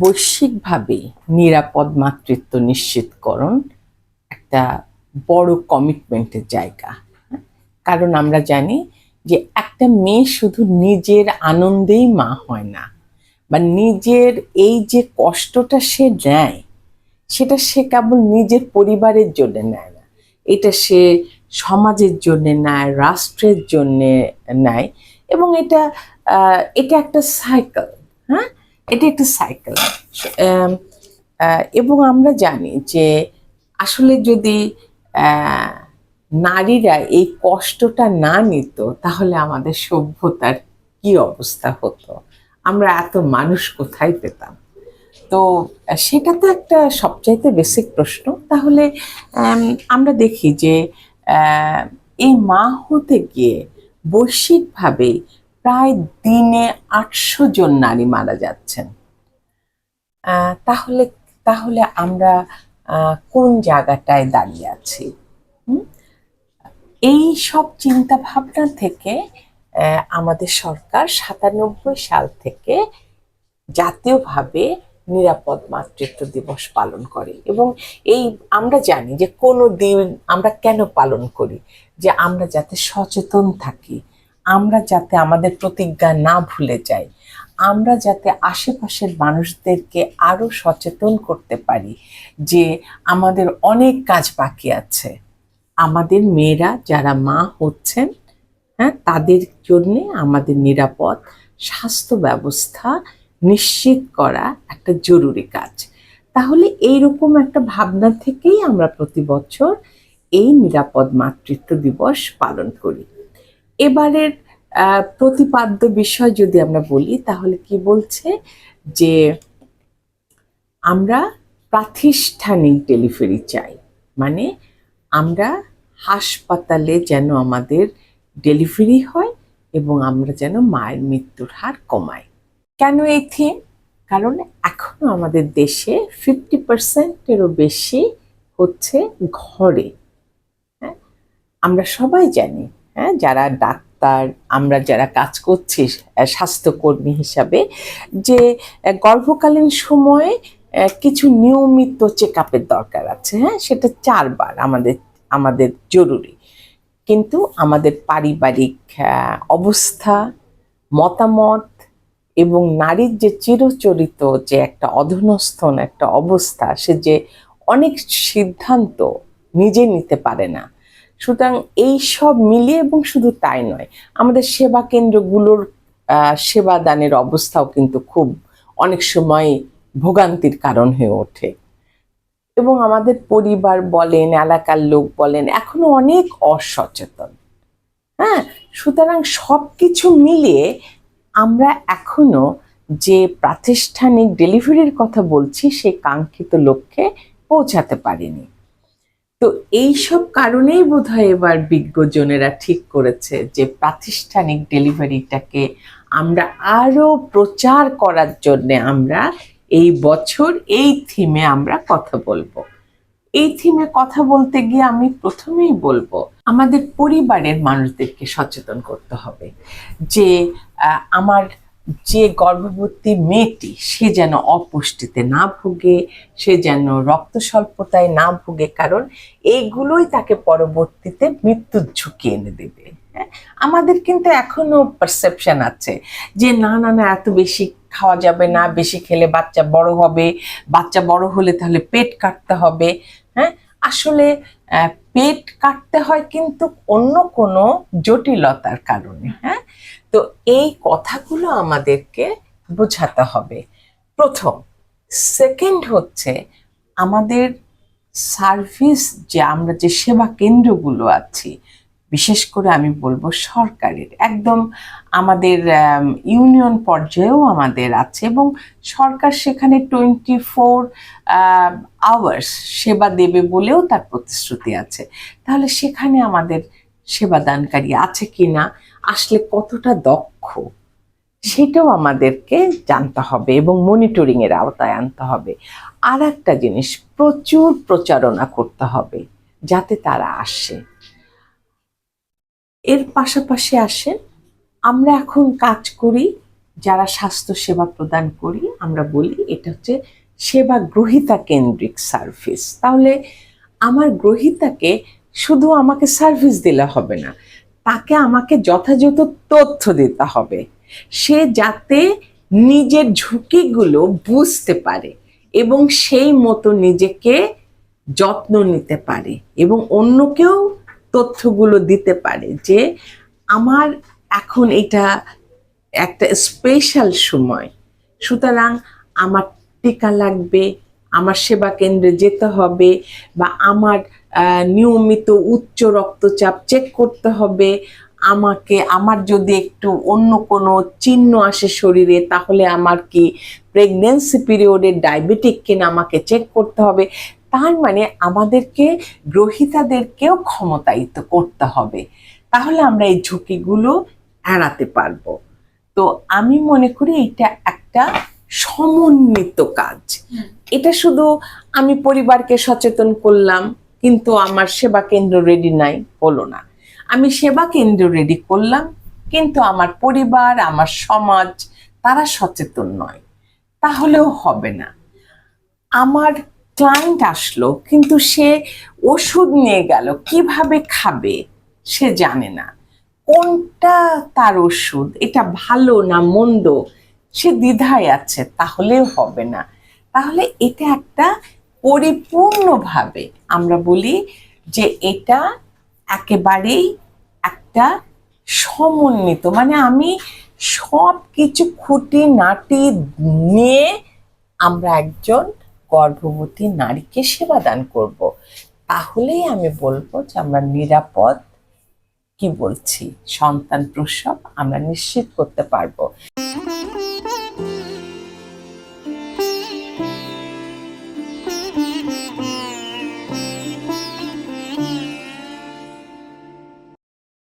বৈশ্বিকভাবে নিরাপদ মাতৃত্ব নিশ্চিতকরণ একটা বড় কমিটমেন্টের জায়গা। কারণ আমরা জানি যে একটা মেয়ে শুধু নিজের আনন্দেই মা হয় না, বা নিজের এই যে কষ্টটা সে নেয়, সেটা সে কেবল নিজের পরিবারের জন্য নেয় না। এটা সে সমাজের জন্য নেয়, রাষ্ট্রের জন্যে নেয়, এবং এটা এটা একটা সাইকেল হ্যাঁ? এটা একটা সাইকেল এবং আমরা জানি যে আসলে যদি আহ, নারীরা এই কষ্টটা না নিত তাহলে আমাদের সভ্যতার কি অবস্থা হতো? আমরা এত মানুষ কোথায় পেতাম? তো সেটা তো একটা সবচাইতে বেসিক প্রশ্ন। তাহলে আম, আমরা দেখি যে এই মা হতে গিয়ে বৈশ্বিকভাবে প্রায় দিনে আটশো জন নারী মারা যাচ্ছেন। তাহলে তাহলে আমরা কোন জায়গাটায় দাঁড়িয়ে আছি? এই সব চিন্তা ভাবনা থেকে আমাদের সরকার সাতানব্বই সাল থেকে জাতীয়ভাবে নিরাপদ মাতৃত্ব দিবস পালন করে এবং এই আমরা জানি যে কোনো দিন আমরা কেন পালন করি? যে আমরা যাতে সচেতন থাকি আমরা যাতে আমাদের প্রতিজ্ঞা না ভুলে যাই, আমরা যাতে আশেপাশের মানুষদেরকে আরও সচেতন করতে পারি যে আমাদের অনেক কাজ বাকি আছে। আমাদের মেয়েরা যারা মা হচ্ছেন হ্যাঁ তাদের জন্যে আমাদের নিরাপদ স্বাস্থ্য ব্যবস্থা নিশ্চিত করা একটা জরুরি কাজ। তাহলে এইরকম একটা ভাবনা থেকেই আমরা প্রতি বছর এই নিরাপদ মাতৃত্ব দিবস পালন করি। এবারের প্রতিপাদ্য বিষয় যদি আমরা বলি, তাহলে কি বলছে? যে আমরা প্রাতিষ্ঠানিক ডেলিভারি চাই। মানে আমরা হাসপাতালে যেন আমাদের ডেলিভারি হয় এবং আমরা যেন মায়ের মৃত্যুর হার কমাই। কেন এই থিম কারণ এখনও আমাদের দেশে ফিফটি পার্সেন্টেরও বেশি হচ্ছে ঘরে। হ্যাঁ? আমরা সবাই জানি হ্যাঁ যারা ডাক্তার, আমরা যারা কাজ করছি স্বাস্থ্যকর্মী হিসাবে, যে গর্ভকালীন সময়ে কিছু নিয়মিত চেক আপের দরকার আছে হ্যাঁ সেটা চারবার আমাদের আমাদের জরুরি। কিন্তু আমাদের পারিবারিক অবস্থা, মতামত এবং নারীর যে চিরচরিত যে একটা অধনস্থন একটা অবস্থা, সে যে অনেক সিদ্ধান্ত নিজে নিতে পারে না সুতরাং এই সব মিলিয়ে এবং শুধু তাই নয় আমাদের সেবা কেন্দ্রগুলোর আহ, সেবাদানের অবস্থাও কিন্তু খুব অনেক সময় ভোগান্তির কারণ হয়ে ওঠে। এবং আমাদের পরিবার বলেন এলাকার লোক বলেন এখনও অনেক অসচেতন। হ্যাঁ সুতরাং সব কিছু মিলিয়ে আমরা এখনও যে প্রাতিষ্ঠানিক ডেলিভারির কথা বলছি সেই কাঙ্ক্ষিত লক্ষ্যে পৌঁছাতে পারিনি। তো এই সব কারণেই বোধহয় এবার বিজ্ঞজনেরা ঠিক করেছে যে প্রাতিষ্ঠানিক ডেলিভারিটাকে আমরা আরও প্রচার করার জন্য আমরা এই বছর এই থিমে আমরা কথা বলব। এই থিমে কথা বলতে গিয়ে আমি প্রথমেই বলব, আমাদের পরিবারের মানুষদেরকে সচেতন করতে হবে যে আমার যে গর্ভবতী মেয়েটি, সে যেন অপুষ্টিতে না ভোগে, সে যেন রক্ত স্বল্পতায় না ভোগে, কারণ এইগুলোই তাকে পরবর্তীতে মৃত্যুর ঝুঁকি এনে দেবে। হ্যাঁ? আমাদের কিন্তু এখনও পারসেপশন আছে যে, না না না, এত বেশি খাওয়া যাবে না, বেশি খেলে বাচ্চা বড় হবে, বাচ্চা বড় হলে তাহলে পেট কাটতে হবে। হ্যাঁ? আসলে পেট কাটতে হয় কিন্তু অন্য কোনো জটিলতার কারণে। হ্যাঁ? তো এই কথাগুলো আমাদেরকে বোঝাতে হবে। প্রথম সেকেন্ড হচ্ছে আমাদের সার্ভিস যে আমরা যে সেবা কেন্দ্রগুলো আছি, বিশেষ করে আমি বলব সরকারের। একদম আমাদের ইউনিয়ন পর্যায়েও আমাদের আছে এবং সরকার সেখানে টোয়েন্টি ফোর আওয়ার্স সেবা দেবে বলেও তার প্রতিশ্রুতি আছে। তাহলে সেখানে আমাদের সেবাদানকারী আছে কি না আসলে কতটা দক্ষ, সেটাও আমাদেরকে জানতে হবে এবং মনিটরিং এর আওতায় আনতে হবে। আর একটা জিনিস, প্রচুর প্রচারণা করতে হবে যাতে তারা আসে। এর পাশাপাশি আসেন আমরা এখন কাজ করি, যারা স্বাস্থ্য সেবা প্রদান করি, আমরা বলি এটা হচ্ছে সেবা গ্রহিতা কেন্দ্রিক সার্ভিস তাহলে আমার গ্রহিতাকে শুধু আমাকে সার্ভিস দিলে হবে না তাকে আমাকে যথাযথ তথ্য দিতে হবে। সে যাতে নিজের ঝুঁকিগুলো বুঝতে পারে এবং সেই মতো নিজেকে যত্ন নিতে পারে এবং অন্যকেও তথ্যগুলো দিতে পারে যে আমার এখন এটা একটা স্পেশাল সময়। সুতরাং আমার টিকা লাগবে, আমার সেবা কেন্দ্রে যেতে হবে বা আমার নিয়মিত উচ্চ রক্তচাপ চেক করতে হবে। আমাকে আমার যদি একটু অন্য কোনো চিহ্ন আসে শরীরে তাহলে আমার কি প্রেগনেন্সি পিরিয়ডে ডায়াবেটিক কিনা আমাকে চেক করতে হবে। তার মানে আমাদেরকে গ্রহিতাদেরকেও ক্ষমতায়িত করতে হবে। তাহলে আমরা এই ঝুঁকিগুলো এড়াতে পারব। তো আমি মনে করি এটা একটা সমন্বিত কাজ। এটা শুধু আমি পরিবারকে সচেতন করলাম কিন্তু আমার সেবা কেন্দ্র রেডি নাই, হলো না। আমি সেবা কেন্দ্র রেডি করলাম, কিন্তু আমার পরিবার, আমার সমাজ, তারা সচেতন নয়। তাহলেও হবে না। আমার ক্লায়েন্ট আসলো, কিন্তু সে ওষুধ নিয়ে গেল, কীভাবে খাবে সে জানে না। কোনটা তার ওষুধ, এটা ভালো না মন্দ, সে দ্বিধায় আছে, তাহলেও হবে না। তাহলে এটা একটা পরিপূর্ণভাবে আমরা বলি যে এটা একেবারেই একটা সমন্বিত মানে আমি সব কিছু খুঁটি নাটি নিয়ে আমরা একজন গর্ভবতী নারীকে সেবা দান করব। তাহলেই আমি বলব যে আমরা নিরাপদ, কি বলছি, সন্তান প্রসব আমরা নিশ্চিত করতে পারব।